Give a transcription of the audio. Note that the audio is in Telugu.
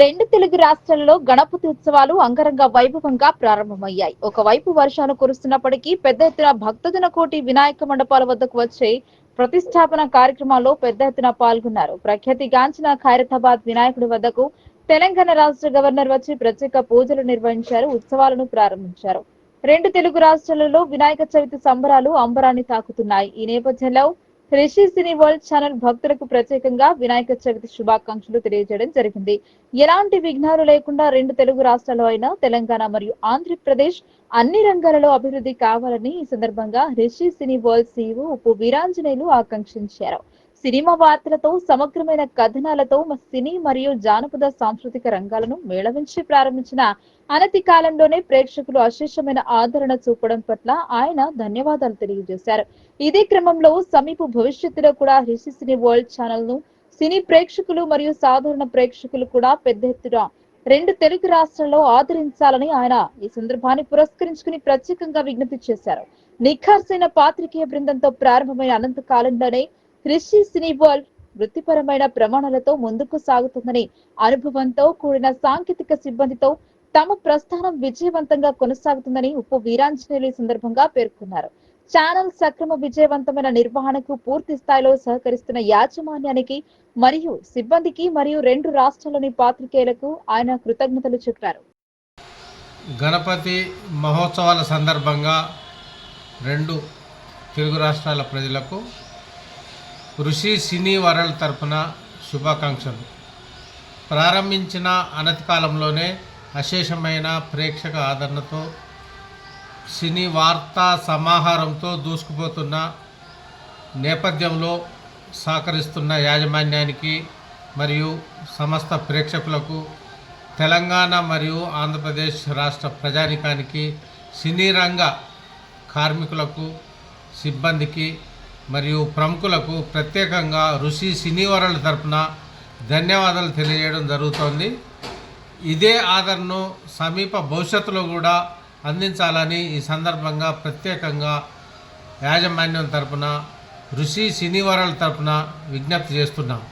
రెండు తెలుగు రాష్ట్రాలలో గణపతి ఉత్సవాలు అంగరంగ వైభవంగా ప్రారంభమయ్యాయి. ఒకవైపు వర్షాలు కురుస్తున్నప్పటికీ పెద్ద ఎత్తున భక్తజన కోటి వినాయక మండపాల వద్దకు వచ్చే ప్రతిష్టాపన కార్యక్రమాల్లో పెద్ద ఎత్తున పాల్గొన్నారు. ప్రఖ్యాతిగాంచిన ఖైరతాబాద్ వినాయకుడి వద్దకు తెలంగాణ రాష్ట్ర గవర్నర్ వచ్చి ప్రత్యేక పూజలు నిర్వహించారు ఉత్సవాలను ప్రారంభించారు. రెండు తెలుగు రాష్ట్రాలలో వినాయక చవితి సంబరాలు అంబరాన్ని తాకుతున్నాయి. ఈ నేపథ్యంలో రిషి సినీ వరల్డ్ ఛానల్ భక్తులకు ప్రత్యేకంగా వినాయక చవితి శుభాకాంక్షలు తెలియజేయడం జరిగింది. ఎలాంటి విఘ్నాలు లేకుండా రెండు తెలుగు రాష్ట్రాలు అయిన తెలంగాణ మరియు ఆంధ్రప్రదేశ్ అన్ని రంగాలలో అభివృద్ధి కావాలని ఈ సందర్భంగా రిషి సినీ వరల్డ్ సీఈఓ ఉప్పు వీరాంజనేయులు ఆకాంక్షించారు. సినిమా వార్తలతో సమగ్రమైన కథనాలతో సినీ మరియు జానపద సాంస్కృతిక రంగాలను మేళవించి ప్రారంభించిన అనతి కాలంలోనే ప్రేక్షకులు అశేషమైన ఆదరణ చూపడం పట్ల ఆయన ధన్యవాదాలు తెలియజేశారు. ఇదే క్రమంలో సమీప భవిష్యత్తులో కూడా రిషి సినీ వరల్డ్ ఛానల్ను సినీ ప్రేక్షకులు మరియు సాధారణ ప్రేక్షకులు కూడా పెద్ద ఎత్తున రెండు తెలుగు రాష్ట్రాల్లో ఆదరించాలని ఆయన ఈ సందర్భాన్ని పురస్కరించుకుని ప్రత్యేకంగా విజ్ఞప్తి చేశారు. నిఖార్సైన పాత్రికేయ బృందంతో ప్రారంభమైన అనంత కాలంలోనే క్రిస్టి సినీ వరల్డ్ వృత్తిపరమైన ప్రమాణాలతో ముందుకు సాగుతుందని అనుభవంతో కూడిన సాంకేతిక సిబ్బందితో తమ ప్రస్థానం విజయవంతంగా కొనసాగుతుందని ఉప్పు వీరాంజనేయులు సందర్భంగా పేర్కొన్నారు. ఛానల్ సక్రమ విజయవంతమైన నిర్వహణకు పూర్తి స్థాయిలో సహకరిస్తున్న యాజమాన్యానికి మరియు సిబ్బందికి మరియు రెండు రాష్ట్రాల్లోని పాత్రికేయులకు ఆయన కృతజ్ఞతలు చెప్పారు. గణపతి మహోత్సవాల సందర్భంగా రెండు తెలుగు రాష్ట్రాల ప్రజలకు ఋషి సినీ వరల్డ్ తరపున శుభాకాంక్షలు. ప్రారంభించిన అనతి కాలంలోనే అశేషమైన ప్రేక్షక ఆదరణతో సినీ వార్తా సమాహారంతో దూసుకుపోతున్న నేపథ్యంలో సహకరిస్తున్న యాజమాన్యానికి మరియు సమస్త ప్రేక్షకులకు తెలంగాణ మరియు ఆంధ్రప్రదేశ్ రాష్ట్ర ప్రజానికానికి సినీ రంగ కార్మికులకు సిబ్బందికి మరియు ప్రముఖులకు ప్రత్యేకంగా ఋషి సినీవరల తరపున ధన్యవాదాలు తెలియజేయడం జరుగుతోంది. ఇదే ఆదరణను సమీప భవిష్యత్తులో కూడా అందించాలని ఈ సందర్భంగా ప్రత్యేకంగా యాజమాన్యం తరపున ఋషి సినీ తరపున విజ్ఞప్తి చేస్తున్నాం.